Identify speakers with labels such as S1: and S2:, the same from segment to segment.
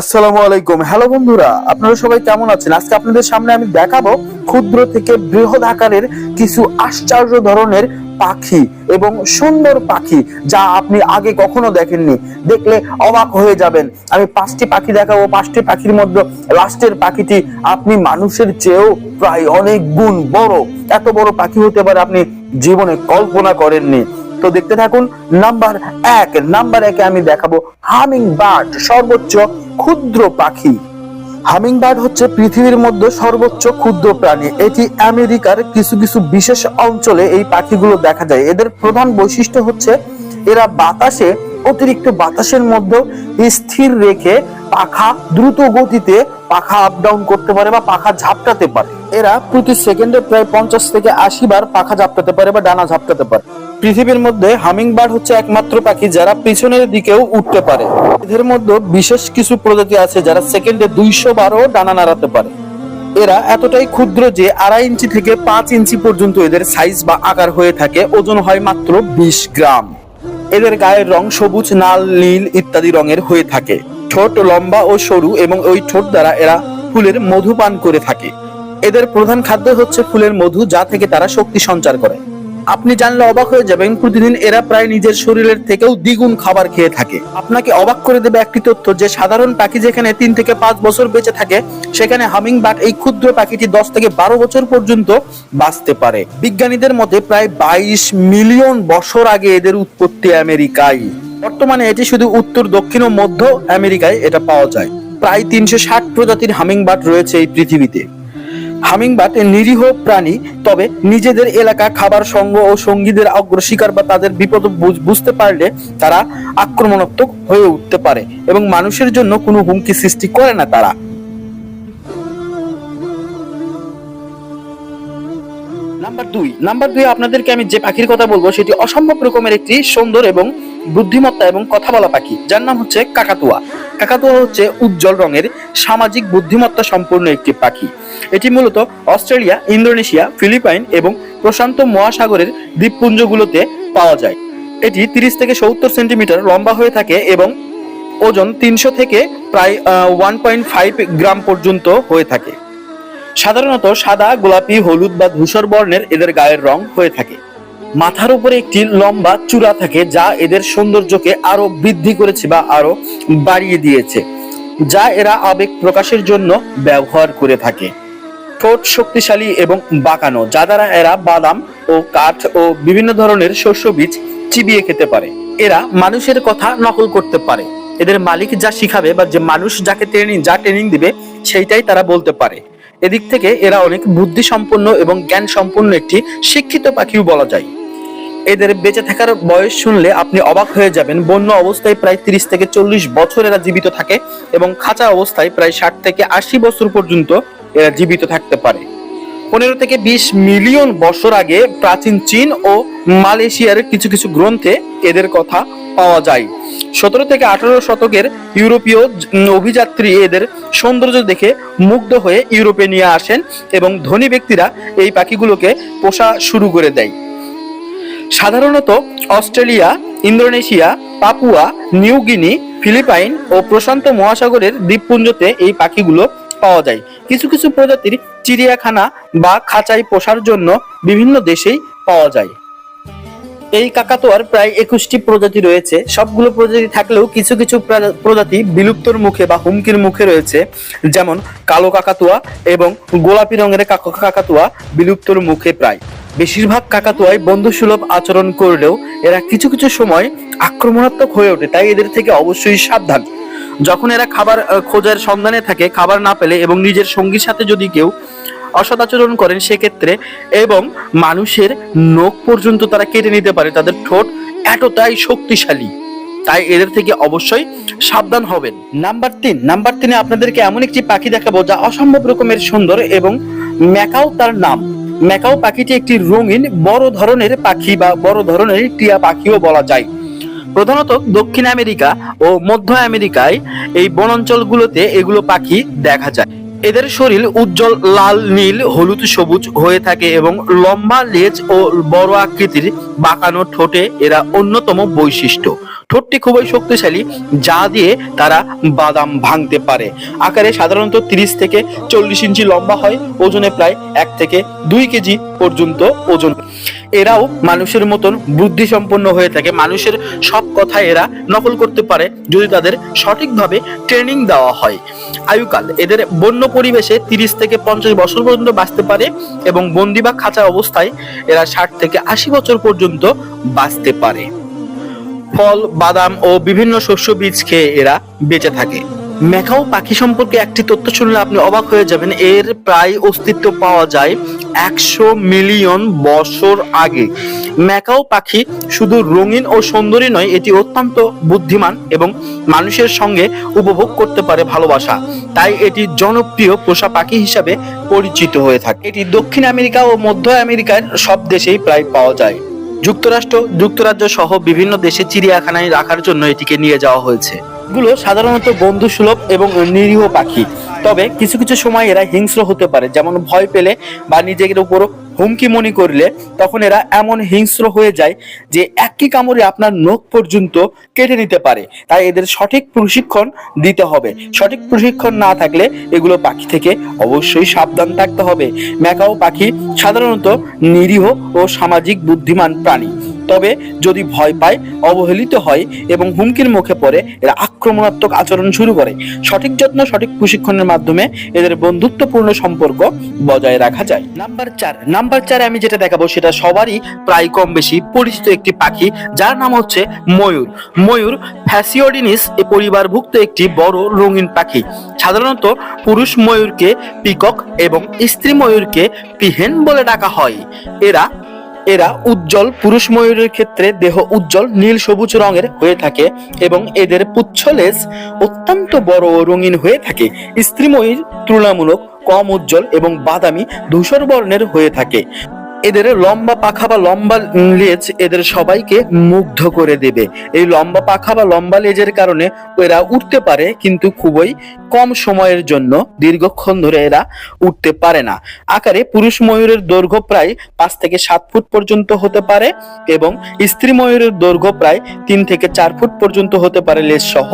S1: আসসালামু আলাইকুম। হ্যালো বন্ধুরা, আপনারা সবাই কেমন আছেন? আজকে আপনাদের সামনে আমি দেখাবো ক্ষুদ্র থেকে বৃহৎ আকারের কিছু আশ্চর্য ধরনের পাখি এবং সুন্দর পাখি যা আপনি আগে কখনো দেখেননি। দেখলে অবাক হয়ে যাবেন। আমি পাঁচটি পাখি দেখাবো। পাঁচটি পাখির মধ্যে লাস্টের পাখিটি আপনি মানুষের চেয়েও প্রায় অনেক গুণ বড়। এত বড় পাখি হতে পারে আপনি জীবনে কল্পনা করেননি। তো দেখতে থাকুন, নাম্বার এক, নাম্বার একে আমি দেখাবো হামিং বার্ড সর্বোচ্চ ক্ষুদ্র পাখি। হামিং বার্ড হচ্ছে পৃথিবীর মধ্যে সর্বোচ্চ ক্ষুদ্র প্রাণী। এটি আমেরিকার কিছু কিছু বিশেষ অঞ্চলে এই পাখিগুলো দেখা যায়। এদের প্রধান বৈশিষ্ট্য হচ্ছে এরা বাতাসে, অতিরিক্ত বাতাসের মধ্যে স্থির রেখে পাখা দ্রুত গতিতে পাখা আপ ডাউন করতে পারে বা পাখা ঝাপটাতে পারে। এরা প্রতি সেকেন্ডে প্রায় পঞ্চাশ থেকে আশি বার পাখা ঝাপটাতে পারে বা ডানা ঝাপটাতে পারে। পৃথিবীর মধ্যে হামিং বার্ড হচ্ছে একমাত্র পাখি যারা পিছনের দিকেও উঠতে পারে। এদের মধ্যে বিশেষ কিছু প্রজাতি আছে যারা সেকেন্ডে দুইশো বারও ডানা নাড়াতে পারে। এরা এতটাই ক্ষুদ্র যে আড়াই ইঞ্চি থেকে পাঁচ ইঞ্চি পর্যন্ত এদের সাইজ বা আকার হয়ে থাকে, ওজন হয় মাত্র বিশ গ্রাম। এদের গায়ের রং সবুজ, লাল, নীল ইত্যাদি রঙের হয়ে থাকে। ঠোঁট লম্বা ও সরু এবং ওই ঠোঁট দ্বারা এরা ফুলের মধু পান করে থাকে। এদের প্রধান খাদ্য হচ্ছে ফুলের মধু, যা থেকে তারা শক্তি সঞ্চার করে। আপনি জানলে অবাক হয়ে যাবেন, প্রতিদিন এরা প্রায় নিজের শরীরের থেকেও দ্বিগুণ খাবার খেয়ে থাকে। আপনাকে অবাক করে দেবে একটি তথ্য যে, সাধারণ পাখি যেখানে তিন থেকে পাঁচ বছর বেঁচে থাকে, সেখানে হামিং বার্ড এই ক্ষুদ্র পাখিটি দশ থেকে বারো বছর পর্যন্ত বাঁচতে পারে। বিজ্ঞানীদের মতে প্রায় বাইশ মিলিয়ন বছর আগে এদের উৎপত্তি আমেরিকায়। বর্তমানে এটি শুধু উত্তর, দক্ষিণ ও মধ্য আমেরিকায় এটা পাওয়া যায়। প্রায় তিনশো ষাট প্রজাতির হামিং বার্ড রয়েছে এই পৃথিবীতে। হামিংবার্ড নিরীহ প্রাণী, তবে নিজেদের এলাকা খাবার সঙ্গ ও সঙ্গীদের অগ্রশিকার বা তাদের বিপদ বুঝ- বুঝতে পারলে তারা আক্রমণাত্মক হয়ে উঠতে পারে এবং মানুষের জন্য কোনো হুমকি সৃষ্টি করে না তারা। নাম্বার দুই। নাম্বার দুই, আপনাদেরকে আমি যে পাখির কথা বলব, সেটি অসম্ভব রকমের একটি সুন্দর এবং বুদ্ধিমত্তা এবং কথা বলা পাখি, যার নাম হচ্ছে কাকাতুয়া। কাকাতুয়া হচ্ছে উজ্জ্বল রঙের, সামাজিক বুদ্ধিমত্তা সম্পন্ন একটি পাখি। এটি মূলত অস্ট্রেলিয়া, ইন্দোনেশিয়া, ফিলিপাইন এবং প্রশান্ত মহাসাগরের দ্বীপপুঞ্জগুলোতে পাওয়া যায়। এটি তিরিশ থেকে সত্তর সেন্টিমিটার লম্বা হয়ে থাকে এবং ওজন তিনশো থেকে প্রায় ওয়ান পয়েন্ট ফাইভ গ্রাম পর্যন্ত হয়ে থাকে। সাধারণত সাদা, গোলাপি, হলুদ বা ধূসর বর্ণের এদের গায়ের রং হয়ে থাকে। মাথার উপরে একটি লম্বা চূড়া থাকে যা এদের সৌন্দর্যকে আরও বৃদ্ধি করেছে বা আরও বাড়িয়ে দিয়েছে, যা এরা আবেগ প্রকাশের জন্য ব্যবহার করে থাকে। ঠোঁট শক্তিশালী এবং বাঁকানো, যা দ্বারা এরা বাদাম ও কাঠ ও বিভিন্ন ধরনের শস্য বীজ চিবিয়ে খেতে পারে। এরা মানুষের কথা নকল করতে পারে। এদের মালিক যা শিখাবে বা যে মানুষ যাকে ট্রেনিং যা ট্রেনিং দিবে, সেইটাই তারা বলতে পারে। এদিক থেকে এরা অনেক বুদ্ধি সম্পন্ন এবং জ্ঞান সম্পন্ন একটি শিক্ষিত পাখিও বলা যায়। এদের বেঁচে থাকার বয়স শুনলে আপনি অবাক হয়ে যাবেন। বন্য অবস্থায় প্রায় তিরিশ থেকে চল্লিশ বছর এরা জীবিত থাকে এবং খাঁচা অবস্থায় প্রায় ষাট থেকে আশি বছর পর্যন্ত এরা জীবিত থাকতে পারে। পনেরো থেকে বিশ মিলিয়ন বছর আগে প্রাচীন চীন ও মালয়েশিয়ার কিছু কিছু গ্রন্থে এদের কথা পাওয়া যায়। সতেরো থেকে আঠারো শতকের ইউরোপীয় অভিযাত্রী এদের সৌন্দর্য দেখে মুগ্ধ হয়ে ইউরোপে নিয়ে আসেন এবং ধনী ব্যক্তিরা এই পাখিগুলোকে পোষা শুরু করে দেয়। সাধারণত Australia, Indonesia, Papua, New Guinea, Philippines ও প্রশান্ত মহাসাগরের দ্বীপপুঞ্জতে এই পাখিগুলো পাওয়া যায়। কিছু কিছু প্রজাতির চিড়িয়াখানা বা খাঁচায় পোষার জন্য বিভিন্ন দেশেই পাওয়া যায়। এই কাকাতুয়ার প্রায় একুশটি প্রজাতি রয়েছে। সবগুলো প্রজাতি থাকলেও কিছু কিছু প্রজাতি বিলুপ্তর মুখে বা হুমকির মুখে রয়েছে। যেমন কালো কাকাতুয়া এবং গোলাপি রঙের কাকাতুয়া বিলুপ্তর মুখে প্রায়। বেশিরভাগ কাকাতুয়াই বন্ধুসুলভ আচরণ করলেও এরা কিছু কিছু সময় আক্রমণাত্মক হয়ে ওঠে, তাই এদের থেকে অবশ্যই সাবধান। যখন এরা খাবার খোঁজার সন্ধানে থাকে, খাবার না পেলে এবং নিজের সঙ্গীর সাথে যদি কেউ অসদাচরণ করেন সেক্ষেত্রে এবং মানুষের নখ পর্যন্ত তারা কেটে নিতে পারে, তাদের ঠোঁট এতটাই শক্তিশালী। তাই এদের থেকে অবশ্যই সাবধান হবেন। নাম্বার তিন, নাম্বার তিনে আপনাদেরকে এমন একটি পাখি দেখাবো যা অসম্ভব রকমের সুন্দর এবং ম্যাকাও তার নাম। ম্যাকাও পাখিটি একটি রঙিন, বড় ধরনের পাখি বা বড় ধরনের টিয়া পাখিও বলা যায়। প্রধানত দক্ষিণ আমেরিকা ও মধ্য আমেরিকায় এই বনাঞ্চলগুলোতে এগুলো পাখি দেখা যায়। এদের শরীর উজ্জ্বল, লাল, নীল, হলুদ, সবুজ হয়ে থাকে এবং লম্বা লেজ ও বড় আকৃতির বাঁকানো ঠোঁটে এরা অন্যতম বৈশিষ্ট্য। ঠোঁটটি খুবই শক্তিশালী, যা দিয়ে তারা বাদাম ভাঙতে পারে। আকারে সাধারণত তিরিশ থেকে চল্লিশ ইঞ্চি লম্বা হয়, ওজনে প্রায় এক থেকে দুই কেজি পর্যন্ত ওজন। এরাও মানুষের মতন বুদ্ধি সম্পন্ন হয়ে থাকে। মানুষের সব কথা এরা নকল করতে পারে যদি তাদের সঠিকভাবে ট্রেনিং দেওয়া হয়। আয়ুকাল, এদের বন্য পরিবেশে তিরিশ থেকে পঞ্চাশ বছর পর্যন্ত বাঁচতে পারে এবং বন্দি বা খাঁচা অবস্থায় এরা ষাট থেকে আশি বছর পর্যন্ত বাঁচতে পারে। ফল, বাদাম ও বিভিন্ন শস্য বীজ খেয়ে এরা বেঁচে থাকে। ম্যাকাও পাখি সম্পর্কে একটি তথ্য শুনলে আপনি অবাক হয়ে যাবেন। এর প্রায় অস্তিত্ব পাওয়া যায় একশো মিলিয়ন বছর আগে। ম্যাকাও পাখি শুধু রঙিন ও সুন্দরী নয়, এটি অত্যন্ত বুদ্ধিমান এবং মানুষের সঙ্গে উপভোগ করতে পারে ভালোবাসা। তাই এটি জনপ্রিয় পোষা পাখি হিসাবে পরিচিত হয়ে থাকে। এটি দক্ষিণ আমেরিকা ও মধ্য আমেরিকার সব দেশেই প্রায় পাওয়া যায়। যুক্তরাষ্ট্র, যুক্তরাজ্য সহ বিভিন্ন দেশে চিড়িয়াখানায় রাখার জন্য এটিকে নিয়ে যাওয়া হয়েছে। গুলো সাধারণত বন্ধু সুলভ এবং নিরীহ পাখি। তবে কিছু কিছু সময় এরা হিংস্র হতে পারে, যেমন ভয় পেলে বা নিজের উপর হুমকি মনে করলে তখন এরা এমন হিংস্র হয়ে যায় যে একই কামড়ে আপনার নখ পর্যন্ত কেটে নিতে পারে। তাই এদের সঠিক প্রশিক্ষণ দিতে হবে। সঠিক প্রশিক্ষণ না থাকলে এগুলো পাখি থেকে অবশ্যই সাবধান থাকতে হবে। ম্যাকাও পাখি সাধারণত নিরীহ ও সামাজিক বুদ্ধিমান প্রাণী। তবে যদি ভয় পায়, অবহেলিত হয় এবং হুমকির মুখে পড়ে, এরা আক্রমণাত্মক আচরণ শুরু করে। সঠিক যত্ন, সঠিক প্রশিক্ষণের মাধ্যমে এদের বন্ধুত্বপূর্ণ সম্পর্ক বজায় রাখা যায়। নাম্বার চার, নাম্বার চারে আমি যেটা দেখাবো সেটা সবারই প্রায় কম বেশি পরিচিত একটি পাখি, যার নাম হচ্ছে ময়ূর। ময়ূর ফ্যাসিওডিনিস এ পরিবারভুক্ত একটি বড় রঙিন পাখি। সাধারণত পুরুষ ময়ূরকে পিকক এবং স্ত্রী ময়ূরকে পিহেন বলে ডাকা হয়। এরা এরা উজ্জ্বল পুরুষ ময়ূরের ক্ষেত্রে দেহ উজ্জ্বল, নীল সবুজ রঙের হয়ে থাকে এবং এদের পুচ্ছলেজ অত্যন্ত বড় ও রঙিন হয়ে থাকে। স্ত্রী ময়ূর তুলনামূলক কম উজ্জ্বল এবং বাদামি ধূসর বর্ণের হয়ে থাকে। এদের লম্বা পাখা বা লম্বা লেজ এদের সবাইকে মুগ্ধ করে দেবে। এই লম্বা পাখা বা লম্বা লেজের কারণে এরা উঠতে পারে, কিন্তু খুবই কম সময়ের জন্য, দীর্ঘক্ষণ ধরে এরা উঠতে পারে না। আকারে পুরুষ ময়ূরের দৈর্ঘ্য প্রায় পাঁচ থেকে সাত ফুট পর্যন্ত হতে পারে এবং স্ত্রী ময়ূরের দৈর্ঘ্য প্রায় তিন থেকে চার ফুট পর্যন্ত হতে পারে লেজ সহ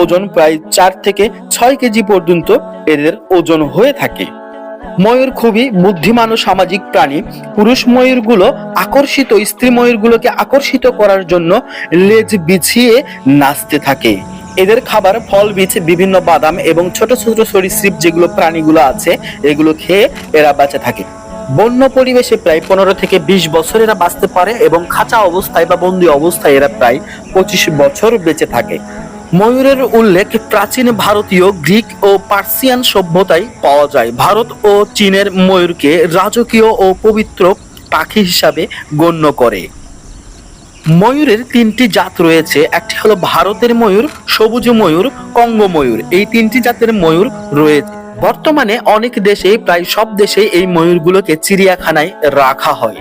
S1: ওজন প্রায় চার থেকে ছয় কেজি পর্যন্ত এদের ওজন হয়ে থাকে। ময়ূর খুবই বুদ্ধিমান ও সামাজিক প্রাণী। পুরুষ ময়ূরগুলো আকর্ষিত, স্ত্রী ময়ূরগুলোকে আকর্ষিত করার জন্য লেজ বিছিয়ে নাচতে থাকে। এদের খাবার ফল, বীজ, বিভিন্ন বাদাম এবং ছোট ছোট সরীসৃপ যেগুলো প্রাণীগুলো আছে, এগুলো খেয়ে এরা বেঁচে থাকে। বন্য পরিবেশে প্রায় পনেরো থেকে বিশ বছর এরা বাঁচতে পারে এবং খাঁচা অবস্থায় বা বন্দি অবস্থায় এরা প্রায় পঁচিশ বছর বেঁচে থাকে। ময়ূরের উল্লেখ প্রাচীন ভারতীয়, গ্রিক ও পার্সিয়ান সভ্যতায় পাওয়া যায়। ভারত ও চীনের ময়ূরকে রাজকীয় ও পবিত্র পাখি হিসাবে গণ্য করে। ময়ূরের তিনটি জাত রয়েছে। একটি হলো ভারতের ময়ূর, সবুজ ময়ূর, কঙ্গ ময়ূর। এই তিনটি জাতের ময়ূর রয়েছে। বর্তমানে অনেক দেশে প্রায় সব দেশে এই ময়ূরগুলোকে চিড়িয়াখানায় রাখা হয়।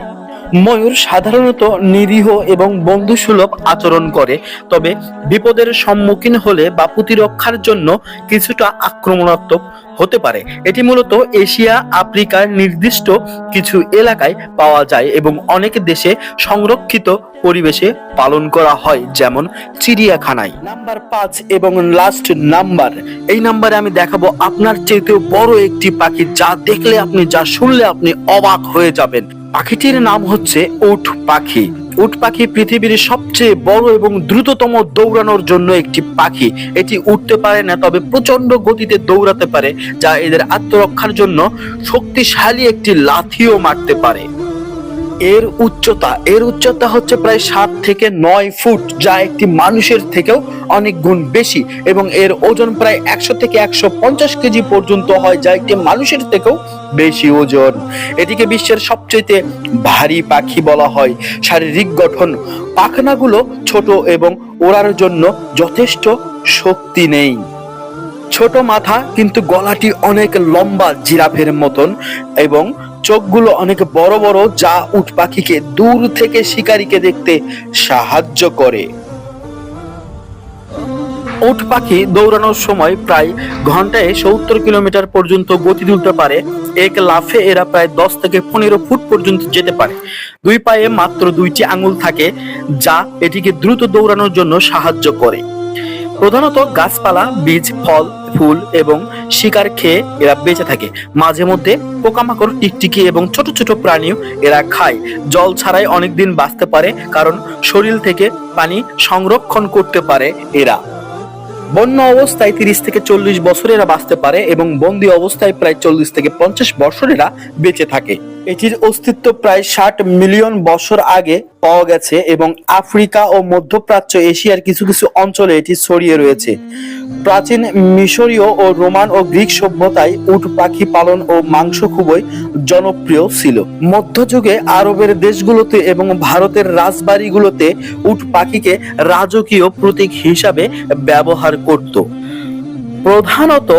S1: ময়ূর সাধারণত নিরীহ এবং বন্ধুসুলভ আচরণ করে, তবে বিপদের সম্মুখীন হলে বা প্রতিরক্ষার জন্য কিছুটা আক্রমণাত্মক হতে পারে। এটি মূলত এশিয়া, আফ্রিকার নির্দিষ্ট কিছু এলাকায় পাওয়া যায় এবং অনেক দেশে সংরক্ষিত পরিবেশে পালন করা হয়, যেমন চিড়িয়াখানায়। নাম্বার পাঁচ এবং লাস্ট নাম্বার। এই নাম্বারে আমি দেখাবো আপনার চেয়েতেও বড় একটি পাখি, যা দেখলে আপনি, যা শুনলে আপনি অবাক হয়ে যাবেন। পাখিটির নাম হচ্ছে উট পাখি। উট পাখি পৃথিবীর সবচেয়ে বড় এবং দ্রুততম দৌড়ানোর জন্য একটি পাখি। এটি উঠতে পারে না, তবে প্রচণ্ড গতিতে দৌড়াতে পারে, যা এদের আত্মরক্ষার জন্য শক্তিশালী একটি লাথিও মারতে পারে। এর উচ্চতা এর উচ্চতা হচ্ছে প্রায় সাত থেকে নয় ফুট, যা একটি মানুষের থেকেও অনেক গুণ বেশি এবং এর ওজন প্রায় একশো থেকে একশো পঞ্চাশ কেজি পর্যন্ত হয়, যা একটি মানুষের থেকেও বেশি ওজন। এটিকে বিশ্বের সবচেয়ে ভারী পাখি বলা হয়। শারীরিক গঠন, পাখনাগুলো ছোট এবং ওড়ার জন্য যথেষ্ট শক্তি নেই। ছোট মাথা, কিন্তু গলাটি অনেক লম্বা, জিরাফের মতন এবং চোখগুলো অনেক বড় বড়, যা উট পাখিকে দূর থেকে শিকারীকে দেখতে সাহায্য করে। উট পাখি দৌড়ানোর সময় প্রায় ঘন্টায় সত্তর কিলোমিটার পর্যন্ত গতি তুলতে পারে। এক লাফে এরা প্রায় দশ থেকে পনেরো ফুট পর্যন্ত যেতে পারে। দুই পায়ে মাত্র দুইটি আঙুল থাকে, যা এটিকে দ্রুত দৌড়ানোর জন্য সাহায্য করে। প্রধানত গাছপালা, বীজ, ফল, ফুল এবং শিকার খেয়ে এরা বেঁচে থাকে। মাঝে মধ্যে পোকামাকড়, টিকটিকি এবং ছোট ছোট প্রাণীও এরা খায়। জল ছাড়াই অনেক দিন বাঁচতে পারে, কারণ শরীর থেকে পানি সংরক্ষণ করতে পারে এরা। বন্য অবস্থায় তিরিশ থেকে চল্লিশ বছর এরা বাঁচতে পারে এবং বন্দি অবস্থায় প্রায় চল্লিশ থেকে পঞ্চাশ বছর এরা বেঁচে থাকে। এটির অস্তিত্ব প্রায় ষাট মিলিয়ন বছর আগে পাওয়া গেছে এবং আফ্রিকা ও মধ্যপ্রাচ্য এশিয়ার কিছু কিছু অঞ্চলে এটি ছড়িয়ে রয়েছে। প্রাচীন মিশরীয় ও রোমান ও গ্রিক সভ্যতায় উট, পাখি পালন ও মাংস খুবই জনপ্রিয় ছিল। মধ্যযুগে আরবের দেশগুলোতে এবং ভারতের রাজবাড়িগুলোতে উট, পাখিকে রাজকীয় প্রতীক হিসাবে ব্যবহার করত। প্রধানত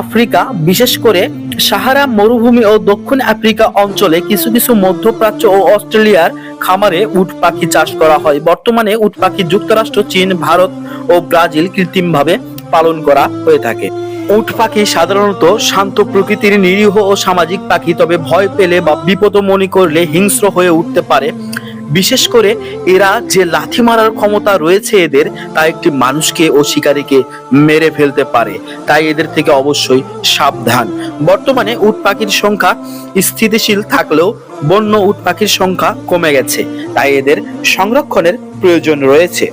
S1: আফ্রিকা, বিশেষ করে সাহারা, মরুভূমি ও দক্ষিণ আফ্রিকা অঞ্চলে কিছু কিছু মধ্যপ্রাচ্য ও অস্ট্রেলিয়ার খামারে উট পাখি চাষ করা হয়। বর্তমানে উট পাখি যুক্তরাষ্ট্র, চীন, ভারত ও ব্রাজিল কৃত্রিমভাবে পালন করা হয়ে থাকে। উট পাখি সাধারণত শান্ত প্রকৃতির নিরীহ ও সামাজিক পাখি, তবে ভয় পেলে বা বিপদ মনে করলে হিংস্র হয়ে উঠতে পারে। বিশেষ করে এরা যে লাথি মারার ক্ষমতা রয়েছে এদের, তা একটি মানুষকে ও শিকারীকে মেরে ফেলতে পারে। তাই এদের থেকে অবশ্যই সাবধান। বর্তমানে উট পাখির সংখ্যা স্থিতিশীল থাকলেও বন্য উট পাখির সংখ্যা কমে গেছে। তাই এদের সংরক্ষণের প্রয়োজন রয়েছে।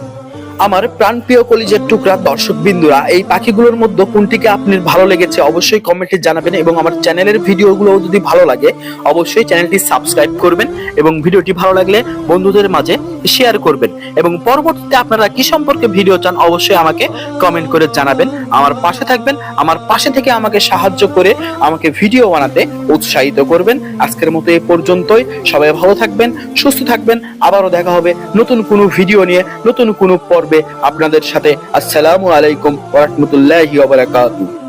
S1: আমার প্রাণপ্রিয় কলিজের টুকরা দর্শক বিন্দুরা, এই পাখিগুলোর মধ্যে কোনটিকে আপনার ভালো লেগেছে অবশ্যই কমেন্টে জানাবেন এবং আমার চ্যানেলের ভিডিওগুলো যদি ভালো লাগে, অবশ্যই চ্যানেলটি সাবস্ক্রাইব করবেন এবং ভিডিওটি ভালো লাগলে বন্ধুদের মাঝে শেয়ার করবেন। এবং পরবর্তীতে আপনারা কি সম্পর্কে ভিডিও চান, অবশ্যই আমাকে কমেন্ট করে জানাবেন। আমার পাশে থাকবেন, আমার পাশে থেকে আমাকে সাহায্য করে আমাকে ভিডিও বানাতে উৎসাহিত করবেন। আজকের মতো এই পর্যন্তই, সবাই ভালো থাকবেন, সুস্থ থাকবেন, আবারও দেখা হবে নতুন কোনো ভিডিও নিয়ে, নতুন কোনো পর্বে আপনাদের সাথে আসসালামু আলাইকুম ওয়া রাহমাতুল্লাহি ওয়া বারাকাতুহু।